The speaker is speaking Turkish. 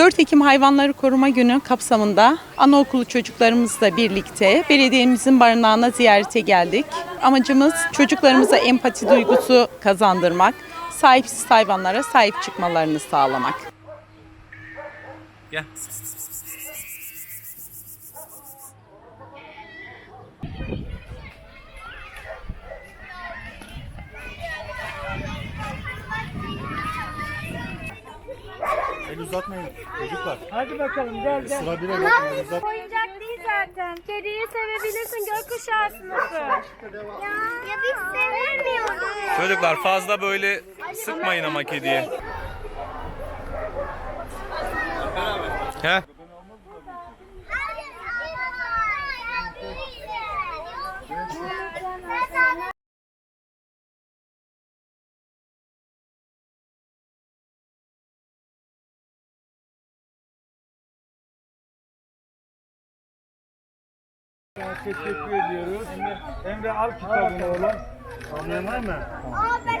4 Ekim Hayvanları Koruma Günü kapsamında anaokulu çocuklarımızla birlikte belediyemizin barınağına ziyarete geldik. Amacımız çocuklarımıza empati duygusu kazandırmak, sahipsiz hayvanlara sahip çıkmalarını sağlamak. Gel. El uzatmayın çocuklar. Hadi bakalım gel gel. Sıra bire bakın el uzat. Oyuncak değil zaten. Kediyi sevebilirsin gökkuşağı sınıfı. Ya, ya biz sevemiyoruz. Çocuklar fazla böyle sıkmayın ama kediye. He? Teşekkür ediyoruz. Emre, al kitabını oğlum. Anlayan var mı? Aa ben